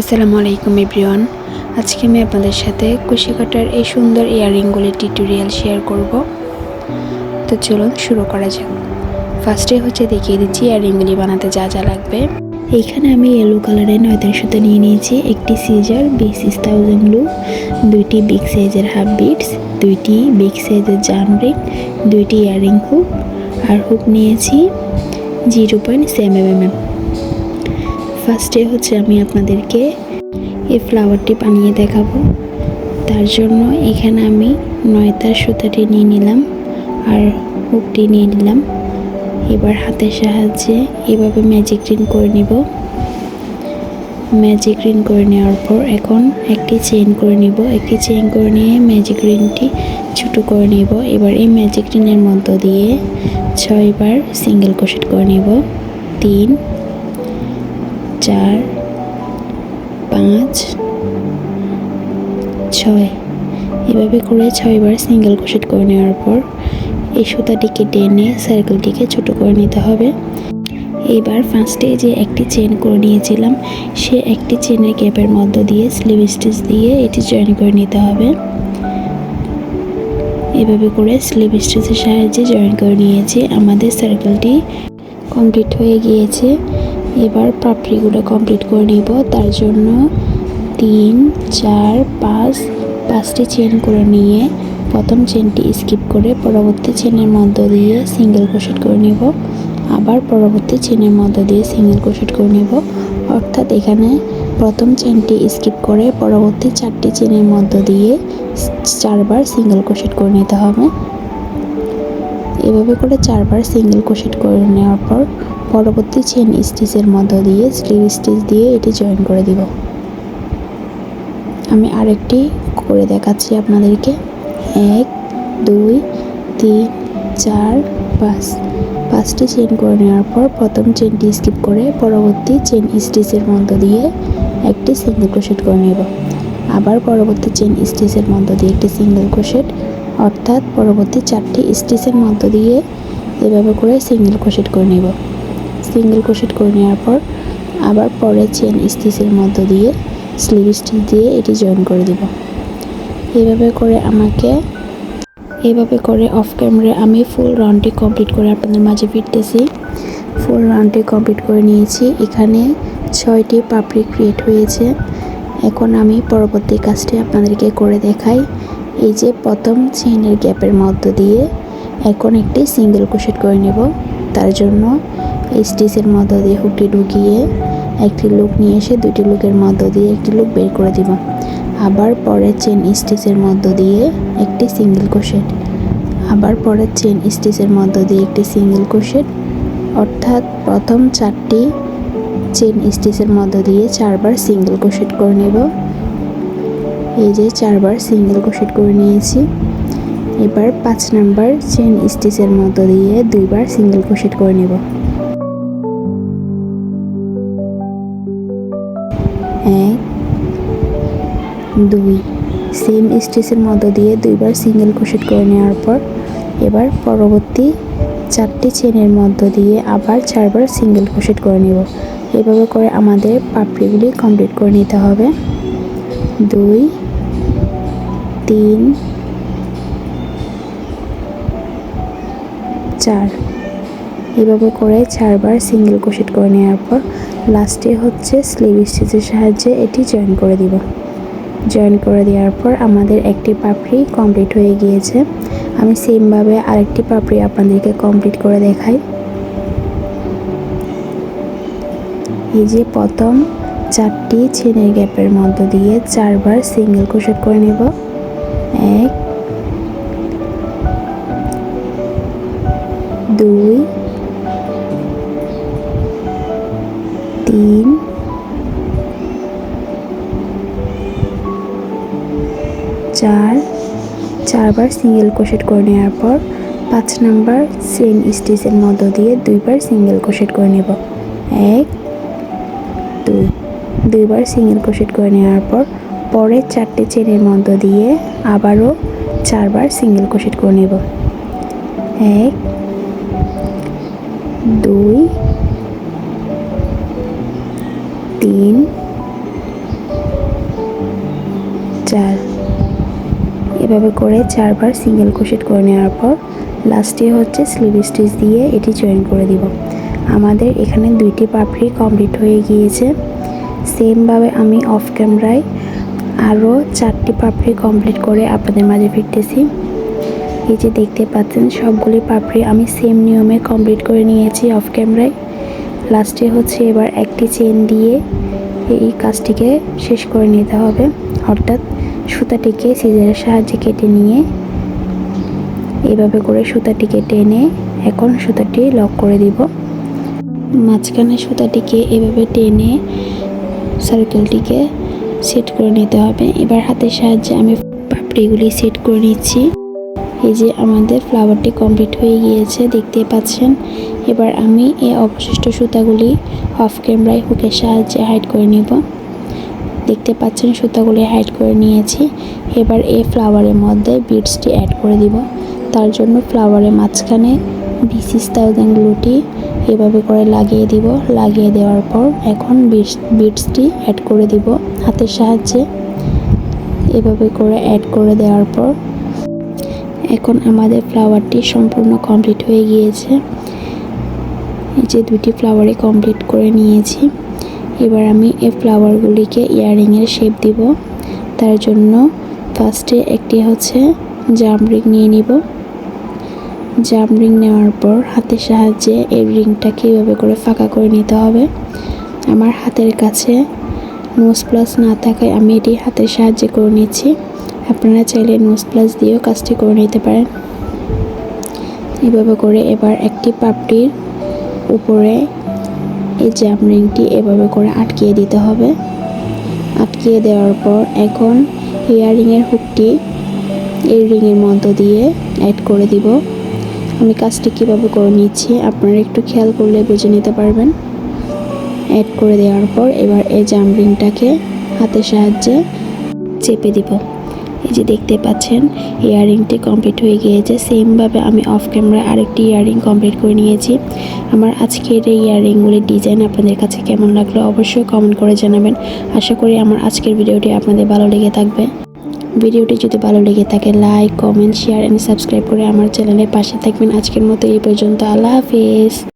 আসসালামু আলাইকুম, এভরিওয়ান। আজকে আমি আপনাদের সাথে কুশি কাটার এই সুন্দর ইয়াররিংগুলির টিউটোরিয়াল শেয়ার করব। তো চলুন শুরু করা যাক। ফার্স্টে হচ্ছে দেখিয়ে দিচ্ছি ইয়াররিংগুলি বানাতে যা যা লাগবে। এইখানে আমি ইয়েলো কালারের নয়তার সুতো নিয়ে নিয়েছি। একটি scissor B six thousand glue দুইটি বিগ সাইজের হাফ বিটস দুইটি বিগ সাইজের জাম রিং দুইটি ইয়াররিং হুক আর হুক নিয়েছি zero point seven M M ফার্স্টে হচ্ছে আমি আপনাদেরকে এই ফ্লাওয়ারটি বানিয়ে দেখাবো। তার জন্য এখানে আমি নয়তার সুতাটি নিয়ে নিলাম আর হুকটি নিয়ে নিলাম। এবার হাতের সাহায্যে এভাবে ম্যাজিক রিন করে নিব। ম্যাজিক রিন করে নেওয়ার পর এখন একটি চেইন করে নিব। একটি চেইন করে নিয়ে ম্যাজিক রিনটি ছোটো করে নিব। এবার এই ম্যাজিক রিনের মধ্য দিয়ে ছয়বার সিঙ্গেল ক্রোশেট করে নিব। তিন চার, পাঁচ, ছয়। এভাবে করে ছয়বার সিঙ্গেল ক্রোশেট করে নেওয়ার পর এই সুতাটিকে টেনে সার্কেলটিকে ছোট করে নিতে হবে। এইবার ফার্স্টে যে একটি চেন করে নিয়েছিলাম, সে একটি চেনের গ্যাপের মধ্য দিয়ে স্লিভ স্টিচ দিয়ে এটি জয়েন করে নিতে হবে। এভাবে করে স্লিভ স্টিচের সাহায্যে জয়েন করে নিয়েছি। আমাদের সার্কেলটি কমপ্লিট হয়ে গিয়েছে। এবার পাপড়িগুলো কমপ্লিট করে নিব। তার জন্য তিন, চার, পাঁচ, পাঁচটি চেন করে নিয়ে প্রথম চেনটি স্কিপ করে পরবর্তী চেনের মধ্য দিয়ে সিঙ্গেল ক্রোশেট করে নিব। আবার পরবর্তী চেনের মধ্য দিয়ে সিঙ্গেল ক্রোশেট করে নিব। অর্থাৎ এখানে প্রথম চেনটি স্কিপ করে পরবর্তী চারটি চেনের মধ্য দিয়ে চারবার সিঙ্গেল ক্রোশেট করে নিতে হবে। এভাবে করে চারবার সিঙ্গেল ক্রোশেট করে নেওয়ার পর পরবর্তী চেন স্টিচের মধ্য দিয়ে স্লিভ স্টিচ দিয়ে এটি জয়েন করে দিব। আমি আরেকটি করে দেখাচ্ছি আপনাদেরকে। এক, দুই, তিন, চার, পাঁচ। পাঁচটি চেন করে নেওয়ার পর প্রথম চেনটি স্কিপ করে পরবর্তী চেন স্টিচের মধ্য দিয়ে একটি সিঙ্গেল ক্রোশেট করে নেব। আবার পরবর্তী চেন স্টিচের মধ্য দিয়ে একটি সিঙ্গেল ক্রোশেট অর্থাৎ পরবর্তী চারটি স্টিচের মধ্য দিয়ে এভাবে করে সিঙ্গেল ক্রোশেট করে নেব। সিঙ্গেল ক্রোশেট করে নেওয়ার পর আবার পরে চেন স্টিচের মধ্য দিয়ে স্লিভ স্টিচ দিয়ে এটি জয়েন করে দেব। এভাবে করে আমাকে, এভাবে করে অফ ক্যামেরায় আমি ফুল রাউন্ডটি কমপ্লিট করে আপনাদের মাঝে ফিরতেছি। ফুল রাউন্ডটি কমপ্লিট করে নিয়েছি। এখানে ছয়টি পাপড়ি ক্রিয়েট হয়েছে। এখন আমি পরবর্তী কাজটি আপনাদেরকে করে দেখাই। এই যে প্রথম চেইনের গ্যাপের মধ্য দিয়ে এখন একটি সিঙ্গেল ক্রোশেট করে নেব। তার জন্য স্টিচের মধ্য দিয়ে হুকটি ঢুকিয়ে একটি লুক নিয়ে এসে দুটি লুকের মধ্য দিয়ে একটি লুক বের করে দিব। আবার পরের চেন স্টিচের মধ্য দিয়ে একটি সিঙ্গেল ক্রোশেট। আবার পরের চেন স্টিচের মধ্য দিয়ে একটি সিঙ্গেল ক্রোশেট। অর্থাৎ প্রথম চারটি চেন স্টিচের মধ্য দিয়ে চারবার সিঙ্গেল ক্রোশেট করে নেব। এই যে চারবার সিঙ্গেল ক্রোশেট করে নিয়েছি। এবার পাঁচ নাম্বার চেন স্টিচের মধ্য দিয়ে দুইবার সিঙ্গেল ক্রোশেট করে নেব। এক, দুই সেম স্টিচের মধ্য দিয়ে দুইবার সিঙ্গেল ক্রোশেট করে নেওয়ার পর এবার পরবর্তী চারটি চেনের মধ্য দিয়ে আবার চারবার সিঙ্গেল ক্রোশেট করে নেব। এভাবে করে আমাদের পাপড়িগুলি কমপ্লিট করে নিতে হবে। দুই তিন, চার। এভাবে করে চারবার সিঙ্গেল ক্রোশেট করে নেওয়ার পর লাস্টে হচ্ছে স্লিভ স্টিচের সাহায্যে এটি জয়েন করে দিব। জয়েন করে দেওয়ার পর আমাদের একটি পাপড়ি কমপ্লিট হয়ে গিয়েছে। আমি সেমভাবে আরেকটি পাপড়ি আপনাদেরকে কমপ্লিট করে দেখাই। এই যে প্রথম চারটি চেনের গ্যাপের মধ্য দিয়ে চারবার সিঙ্গেল ক্রোশেট করে নেব। এক, দুই, তিন, চার, চারবার সিঙ্গেল ক্রোশেট করে নেওয়ার পর পাঁচ নাম্বার চেন স্টিচের মধ্য দিয়ে দুইবার সিঙ্গেল ক্রোশেট করে নেব। এক, দুই, দুইবার সিঙ্গেল ক্রোশেট করে নেওয়ার পর পরের চারটে চেনের মধ্য দিয়ে আবারও চারবার সিঙ্গেল ক্রোশেট করে নেব। এক, দুই, তিন, চার। এভাবে করে চারবার সিঙ্গেল ক্রোশেট করে নেওয়ার পর লাস্টে হচ্ছে স্লিভ স্টিচ দিয়ে এটি জয়েন করে দিব। আমাদের এখানে দুইটি পাপড়ি কমপ্লিট হয়ে গিয়েছে। সেমভাবে আমি অফ ক্যামেরায় আরও চারটি পাপড়ি কমপ্লিট করে আপনাদের মাঝে ফিরতেছি। এই যে দেখতে পাচ্ছেন, সবগুলি পাপড়ি আমি সেম নিয়মে কমপ্লিট করে নিয়েছি অফ ক্যামেরায় লাস্টে হচ্ছে এবার একটি চেন দিয়ে এই কাজটিকে শেষ করে নিতে হবে। অর্থাৎ সুতাটিকে সিজারের সাহায্যে কেটে নিয়ে এভাবে করে সুতাটিকে টেনে এখন সুতাটি লক করে দিব। মাঝখানে সুতাটিকে এভাবে টেনে সার্কেলটিকে সেট করে নিতে হবে। এবার হাতের সাহায্যে আমি পাপড়িগুলি সেট করে নিচ্ছি। এই যে আমাদের ফ্লাওয়ারটি কমপ্লিট হয়ে গিয়েছে দেখতে পাচ্ছেন। এবার আমি এই অবশিষ্ট সুতাগুলি অফ ক্যামেরায় হুকের সাহায্যে হাইড করে নিব। দেখতে পাচ্ছেন, সুতাগুলি হাইড করে নিয়েছি। এবার এই ফ্লাওয়ারের মধ্যে বিটসটি অ্যাড করে দিব। তার জন্য ফ্লাওয়ারের মাঝখানে বিসিস থাউজেন্ড গ্লুটি এভাবে করে লাগিয়ে দিব। লাগিয়ে দেওয়ার পর এখন বিটস বিটসটি অ্যাড করে দিব হাতের সাহায্যে। এভাবে করে অ্যাড করে দেওয়ার পর এখন আমাদের ফ্লাওয়ারটি সম্পূর্ণ কমপ্লিট হয়ে গিয়েছে। এই যে দুটি ফ্লাওয়ারই কমপ্লিট করে নিয়েছি। এবার আমি এই ফ্লাওয়ারগুলিকে ইয়াররিংয়ের শেপ দিব। তার জন্য ফার্স্টে একটি হচ্ছে জামরিং নিয়ে নিব। জামরিং নেওয়ার পর হাতের সাহায্যে এই রিংটাকে এভাবে করে ফাঁকা করে নিতে হবে। আমার হাতের কাছে নোজ প্লাস না থাকায় আমি এটি হাতের সাহায্যে করে নিচ্ছি। আপনারা চাইলে নোজ প্লাস দিয়েও কাজটি করে নিতে পারেন। এভাবে করে এবার একটি পাপড়ির উপরে এই জাম রিংটি এভাবে করে আটকিয়ে দিতে হবে। আটকিয়ে দেওয়ার পর এখন ইয়াররিংয়ের হুকটি এই রিংয়ের মধ্য দিয়ে অ্যাড করে দিব। আমি কাজটি কীভাবে করে নিচ্ছি আপনারা একটু খেয়াল করলে বুঝে নিতে পারবেন। অ্যাড করে দেওয়ার পর এবার এই জাম রিংটাকে হাতের সাহায্যে চেপে দিব। এই যে দেখতে পাচ্ছেন ইয়াররিংটি কমপ্লিট হয়ে গিয়েছে। সেমভাবে আমি অফ ক্যামেরা আরেকটি ইয়াররিং কমপ্লিট করে নিয়েছি। আমার আজকের এই ইয়াররিংগুলির ডিজাইন আপনাদের কাছে কেমন লাগল অবশ্যই কমেন্ট করে জানাবেন। আশা করি আমার আজকের ভিডিওটি আপনাদের ভালো লেগে থাকবে। ভিডিওটি যদি ভালো লেগে থাকে like comment share and subscribe করে আমার চ্যানেলের পাশে থাকবেন। আজকের মতো এই পর্যন্ত। আল্লাহ হাফিজ।